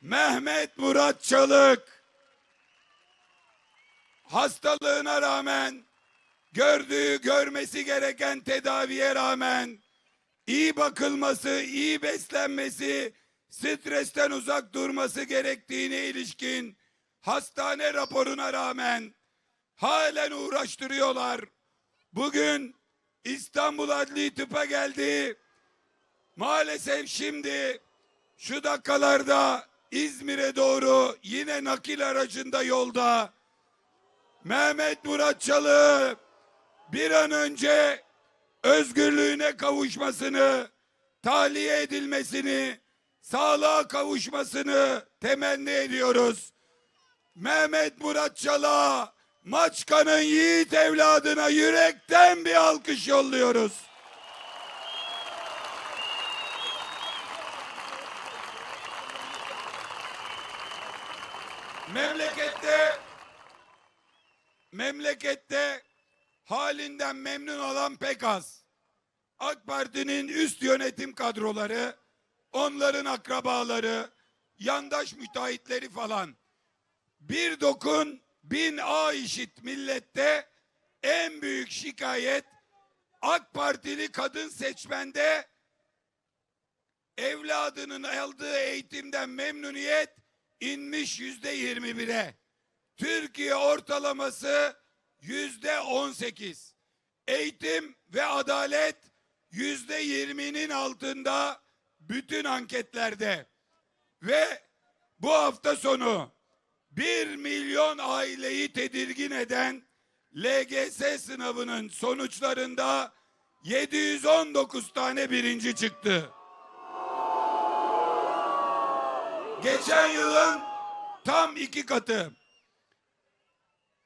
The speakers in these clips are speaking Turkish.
Mehmet Murat Çalık hastalığına rağmen gördüğü görmesi gereken tedaviye rağmen iyi bakılması, iyi beslenmesi, stresten uzak durması gerektiğine ilişkin hastane raporuna rağmen halen uğraştırıyorlar. Bugün İstanbul Adli Tıp'a geldi. Maalesef şimdi şu dakikalarda İzmir'e doğru yine nakil aracında yolda Mehmet Murat Çalı bir an önce özgürlüğüne kavuşmasını, tahliye edilmesini, sağlığa kavuşmasını temenni ediyoruz. Mehmet Murat Çal'a, Maçka'nın yiğit evladına yürekten bir alkış yolluyoruz. Memlekette memlekette halinden memnun olan pek az. AK Parti'nin üst yönetim kadroları, onların akrabaları, yandaş müteahhitleri falan. Bir dokun bin A işit millette en büyük şikayet AK Partili kadın seçmende evladının aldığı eğitimden memnuniyet inmiş yüzde yirmi bire. Türkiye ortalaması yüzde on sekiz. Eğitim ve adalet yüzde yirminin altında bütün anketlerde. Ve bu hafta sonu bir milyon aileyi tedirgin eden LGS sınavının sonuçlarında 719 tane birinci çıktı. Geçen yılın tam iki katı.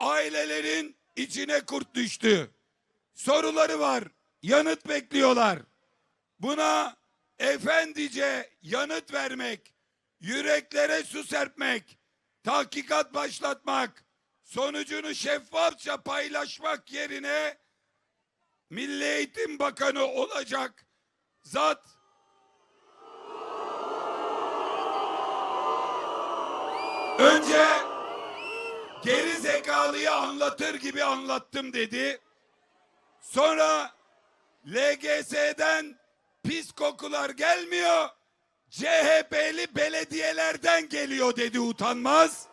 Ailelerin içine kurt düştü. Soruları var, yanıt bekliyorlar. Buna efendice yanıt vermek, yüreklere su serpmek, tahkikat başlatmak, sonucunu şeffafça paylaşmak yerine Milli Eğitim Bakanı olacak zat önce geri zekalıyı anlatır gibi anlattım dedi. Sonra LGS'den pis kokular gelmiyor. CHP'li belediyelerden geliyor dedi utanmaz.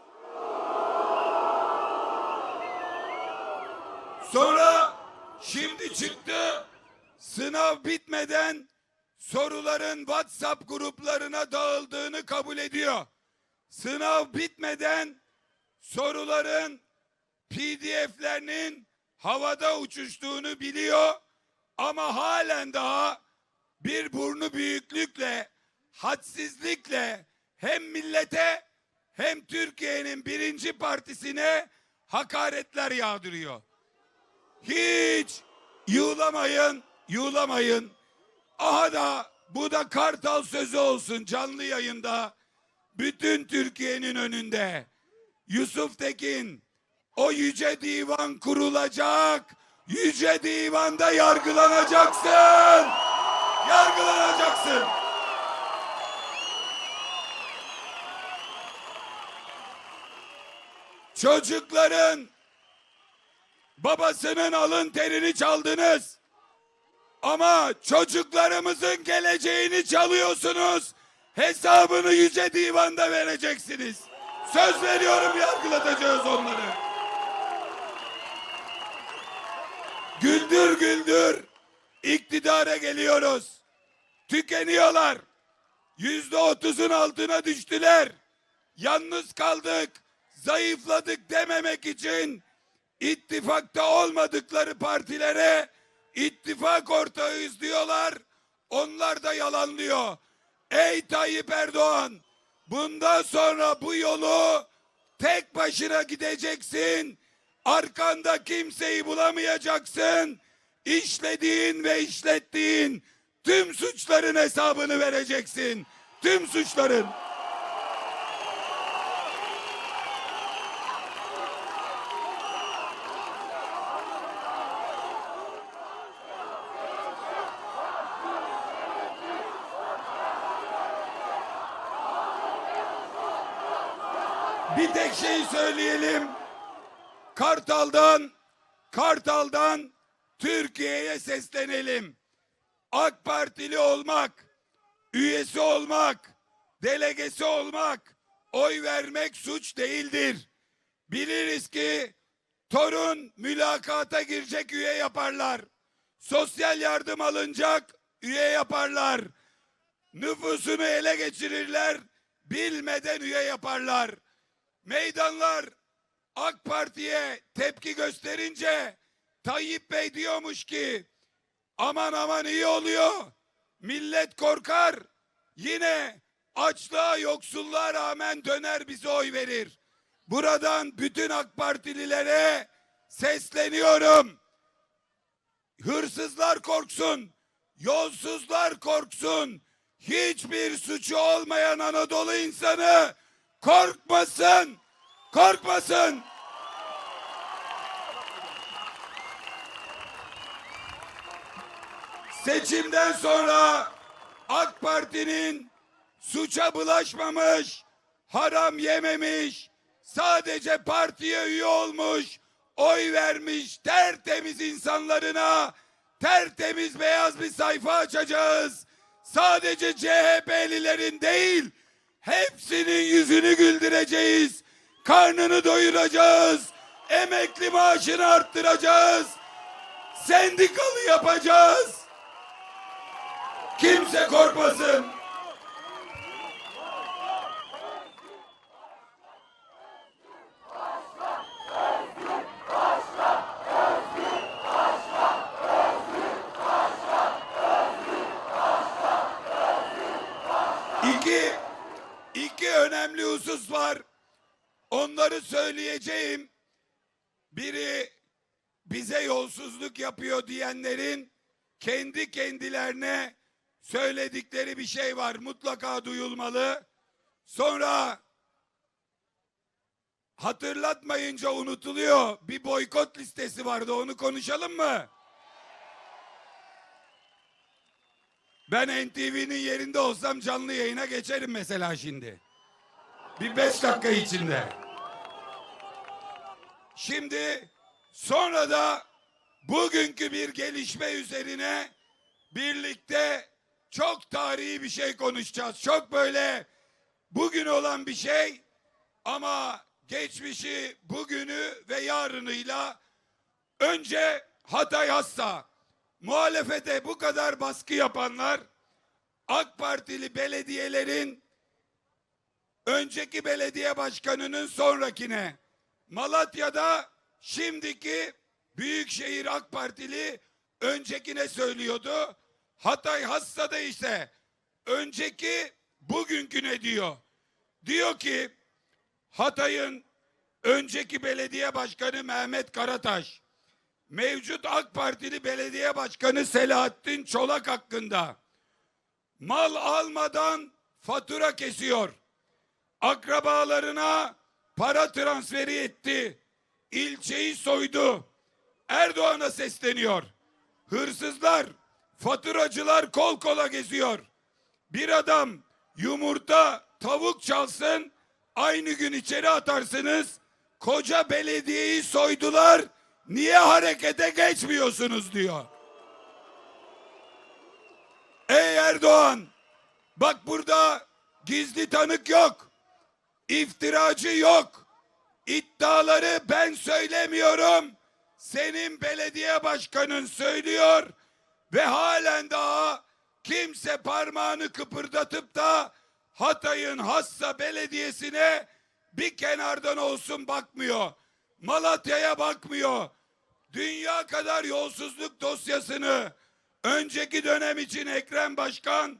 Sonra şimdi çıktı sınav bitmeden soruların WhatsApp gruplarına dağıldığını kabul ediyor. Sınav bitmeden soruların PDF'lerinin havada uçuştuğunu biliyor ama halen daha bir burnu büyüklükle, hadsizlikle hem millete hem Türkiye'nin birinci partisine hakaretler yağdırıyor. Hiç yuğlamayın, yuğlamayın. Aha da bu da kartal sözü olsun canlı yayında. Bütün Türkiye'nin önünde. Yusuf Tekin o yüce divan kurulacak. Yüce divanda yargılanacaksın. Yargılanacaksın. Çocukların babasının alın terini çaldınız. Ama çocuklarımızın geleceğini çalıyorsunuz. Hesabını yüce divanda vereceksiniz. Söz veriyorum yargılatacağız onları. Güldür güldür iktidara geliyoruz. Tükeniyorlar. Yüzde otuzun altına düştüler. Yalnız kaldık, zayıfladık dememek için ittifakta olmadıkları partilere ittifak ortağıyız diyorlar. Onlar da yalanlıyor. Ey Tayyip Erdoğan bundan sonra bu yolu tek başına gideceksin. Arkanda kimseyi bulamayacaksın. İşlediğin ve işlettiğin tüm suçların hesabını vereceksin. Tüm suçların. Bir tek şey söyleyelim. Kartal'dan Kartal'dan Türkiye'ye seslenelim. AK Partili olmak, üyesi olmak, delegesi olmak, oy vermek suç değildir. Biliriz ki torun mülakata girecek üye yaparlar. Sosyal yardım alınacak üye yaparlar. Nüfusunu ele geçirirler, bilmeden üye yaparlar. Meydanlar AK Parti'ye tepki gösterince Tayyip Bey diyormuş ki aman aman iyi oluyor. Millet korkar. Yine açlığa yoksulluğa rağmen döner bize oy verir. Buradan bütün AK Partililere sesleniyorum. Hırsızlar korksun, yolsuzlar korksun. Hiçbir suçu olmayan Anadolu insanı korkmasın, korkmasın. Seçimden sonra AK Parti'nin suça bulaşmamış, haram yememiş, sadece partiye üye olmuş, oy vermiş tertemiz insanlarına tertemiz beyaz bir sayfa açacağız. Sadece CHP'lilerin değil, hepsinin yüzünü güldüreceğiz. Karnını doyuracağız. Emekli maaşını arttıracağız. Sendikalı yapacağız. Kimse korkmasın. İki, iki önemli husus var. Onları söyleyeceğim. Biri bize yolsuzluk yapıyor diyenlerin kendi kendilerine söyledikleri bir şey var. Mutlaka duyulmalı. Sonra hatırlatmayınca unutuluyor. Bir boykot listesi vardı. Onu konuşalım mı? Ben NTV'nin yerinde olsam canlı yayına geçerim mesela şimdi. Bir beş dakika içinde. Şimdi sonra da bugünkü bir gelişme üzerine birlikte çok tarihi bir şey konuşacağız. Çok böyle bugün olan bir şey ama geçmişi, bugünü ve yarınıyla önce Hatay Hassa muhalefete bu kadar baskı yapanlar AK Partili belediyelerin önceki belediye başkanının sonrakine Malatya'da şimdiki Büyükşehir AK Partili öncekine söylüyordu. Hatay Hassa'da ise önceki bugünküne diyor. Diyor ki Hatay'ın önceki belediye başkanı Mehmet Karataş mevcut AK Partili belediye başkanı Selahattin Çolak hakkında mal almadan fatura kesiyor. Akrabalarına para transferi etti. İlçeyi soydu. Erdoğan'a sesleniyor. Hırsızlar, faturacılar kol kola geziyor. Bir adam yumurta, tavuk çalsın, aynı gün içeri atarsınız. Koca belediyeyi soydular. Niye harekete geçmiyorsunuz diyor. Ey Erdoğan, bak burada gizli tanık yok. İftiracı yok. İddiaları ben söylemiyorum. Senin belediye başkanın söylüyor ve halen daha kimse parmağını kıpırdatıp da Hatay'ın hassa belediyesine bir kenardan olsun bakmıyor. Malatya'ya bakmıyor. Dünya kadar yolsuzluk dosyasını önceki dönem için Ekrem Başkan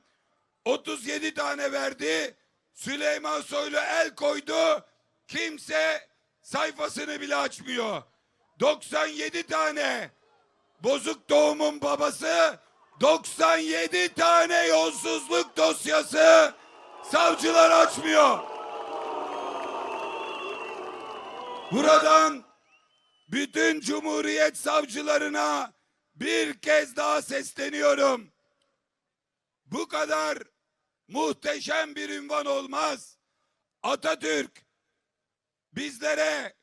37 tane verdi. Süleyman Soylu el koydu. Kimse sayfasını bile açmıyor. 97 tane bozuk doğumun babası 97 tane yolsuzluk dosyası savcılar açmıyor. Buradan bütün cumhuriyet savcılarına bir kez daha sesleniyorum. Bu kadar muhteşem bir ünvan olmaz. Atatürk bizlere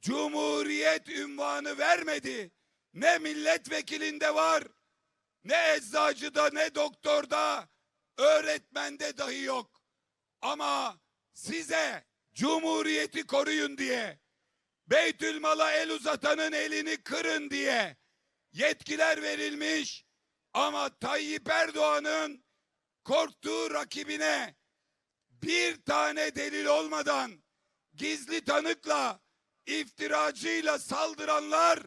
Cumhuriyet ünvanı vermedi. Ne milletvekilinde var, ne eczacıda, ne doktorda, öğretmende dahi yok. Ama size Cumhuriyeti koruyun diye, Beytülmal'a el uzatanın elini kırın diye yetkiler verilmiş. Ama Tayyip Erdoğan'ın korktuğu rakibine bir tane delil olmadan gizli tanıkla iftiracıyla saldıranlar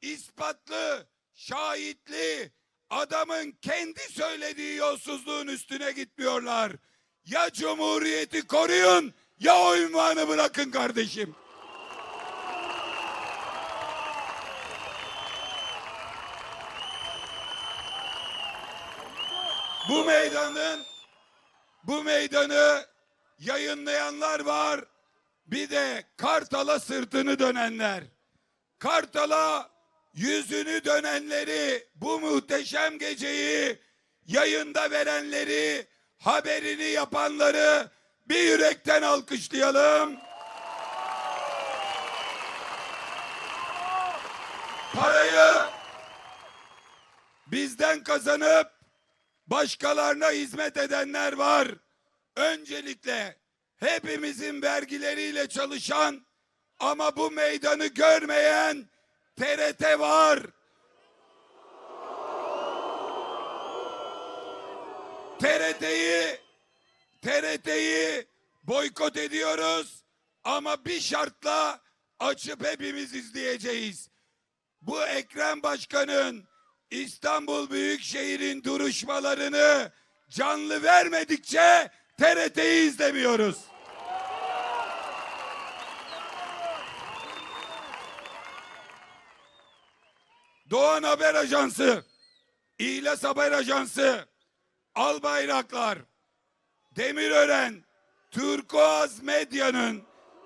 ispatlı, şahitli adamın kendi söylediği yolsuzluğun üstüne gitmiyorlar. Ya cumhuriyeti koruyun ya o bırakın kardeşim. Bu meydanın bu meydanı yayınlayanlar var. Bir de Kartal'a sırtını dönenler. Kartal'a yüzünü dönenleri, bu muhteşem geceyi yayında verenleri, haberini yapanları bir yürekten alkışlayalım. Parayı bizden kazanıp başkalarına hizmet edenler var. Öncelikle hepimizin vergileriyle çalışan ama bu meydanı görmeyen TRT var. TRT'yi TRT'yi boykot ediyoruz ama bir şartla açıp hepimiz izleyeceğiz. Bu Ekrem Başkan'ın İstanbul Büyükşehir'in duruşmalarını canlı vermedikçe TRT'yi izlemiyoruz. Doğan Haber Ajansı, İhlas Haber Ajansı, Albayraklar, Demirören, Turkuaz Medya'nın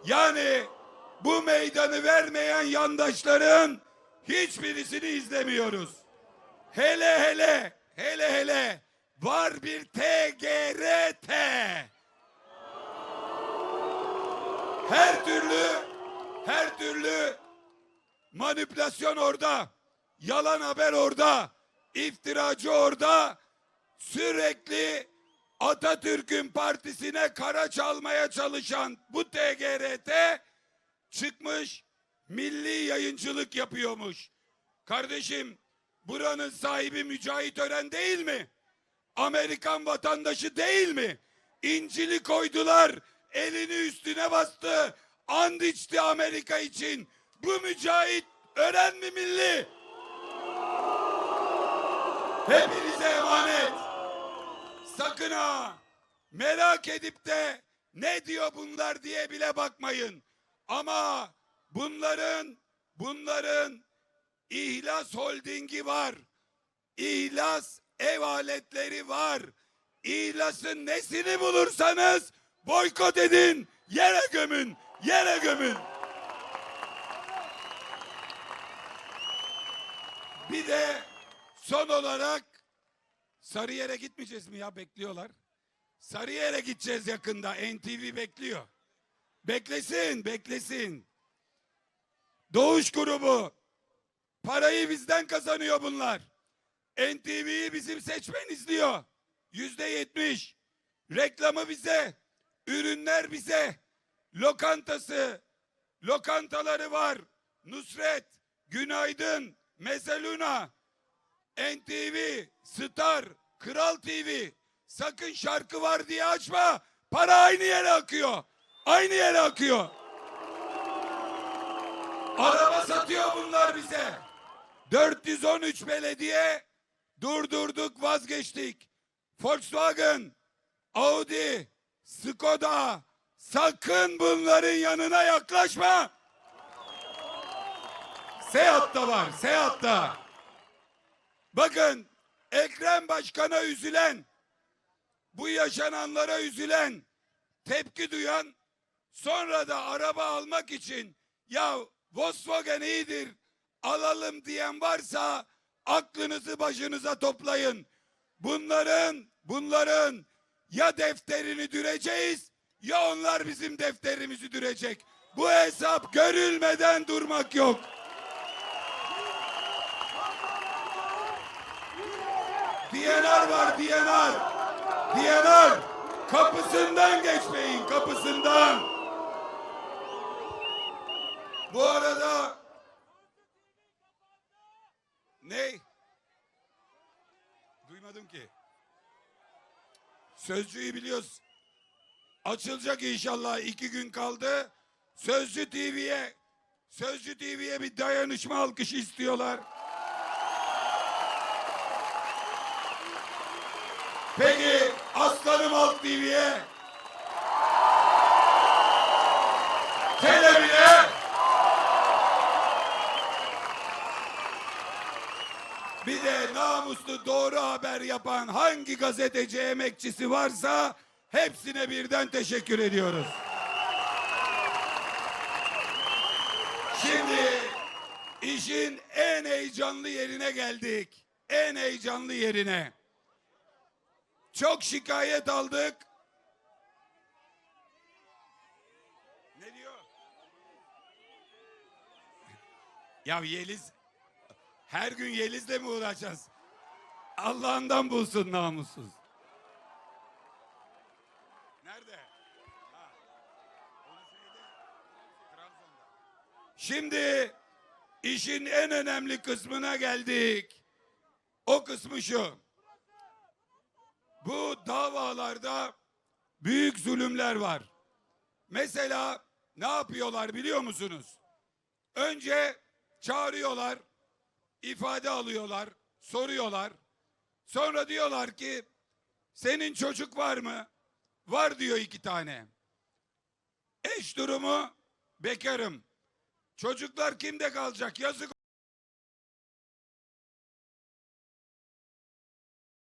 yani bu meydanı vermeyen yandaşların hiçbirisini izlemiyoruz. Hele hele, hele hele var bir TGRT. Her türlü, her türlü manipülasyon orada, yalan haber orada, iftiracı orada, sürekli Atatürk'ün partisine kara çalmaya çalışan bu TGRT çıkmış milli yayıncılık yapıyormuş. Kardeşim buranın sahibi Mücahit Ören değil mi? Amerikan vatandaşı değil mi? İncil'i koydular, elini üstüne bastı, and içti Amerika için. Bu Mücahit Ören mi milli? Hepinize emanet. Sakın ha merak edip de ne diyor bunlar diye bile bakmayın. Ama bunların bunların İhlas Holding'i var. İhlas ev aletleri var. İhlas'ın nesini bulursanız boykot edin. Yere gömün. Yere gömün. Bir de son olarak Sarıyer'e gitmeyeceğiz mi ya bekliyorlar. Sarıyer'e gideceğiz yakında. NTV bekliyor. Beklesin, beklesin. Doğuş grubu. Parayı bizden kazanıyor bunlar. NTV'yi bizim seçmen izliyor. Yüzde yetmiş. Reklamı bize. Ürünler bize. Lokantası. Lokantaları var. Nusret, Günaydın, Meseluna, NTV, Star, Kral TV. Sakın şarkı var diye açma. Para aynı yere akıyor. Aynı yere akıyor. Araba satıyor bunlar bize. 413 belediye durdurduk vazgeçtik. Volkswagen, Audi, Skoda sakın bunların yanına yaklaşma. Seat da var, Seat da. Bakın Ekrem Başkan'a üzülen, bu yaşananlara üzülen, tepki duyan, sonra da araba almak için ya Volkswagen iyidir, alalım diyen varsa aklınızı başınıza toplayın. Bunların, bunların ya defterini düreceğiz ya onlar bizim defterimizi dürecek. Bu hesap görülmeden durmak yok. DNR var DNR. DNR. Kapısından geçmeyin kapısından. Bu arada ne? Duymadım ki. Sözcüyü biliyoruz. Açılacak inşallah iki gün kaldı. Sözcü TV'ye Sözcü TV'ye bir dayanışma alkışı istiyorlar. Peki Aslanım Halk TV'ye Televize Bir namuslu doğru haber yapan hangi gazeteci emekçisi varsa hepsine birden teşekkür ediyoruz. Şimdi işin en heyecanlı yerine geldik. En heyecanlı yerine. Çok şikayet aldık. Ne diyor? Ya Yeliz her gün Yeliz'le mi uğraşacağız? Allah'ından bulsun namussuz. Nerede? Ha. Onu şeyde, Trabzon'da. Şimdi işin en önemli kısmına geldik. O kısmı şu. Bu davalarda büyük zulümler var. Mesela ne yapıyorlar biliyor musunuz? Önce çağırıyorlar, ifade alıyorlar, soruyorlar. Sonra diyorlar ki senin çocuk var mı? Var diyor iki tane. Eş durumu bekarım. Çocuklar kimde kalacak? Yazık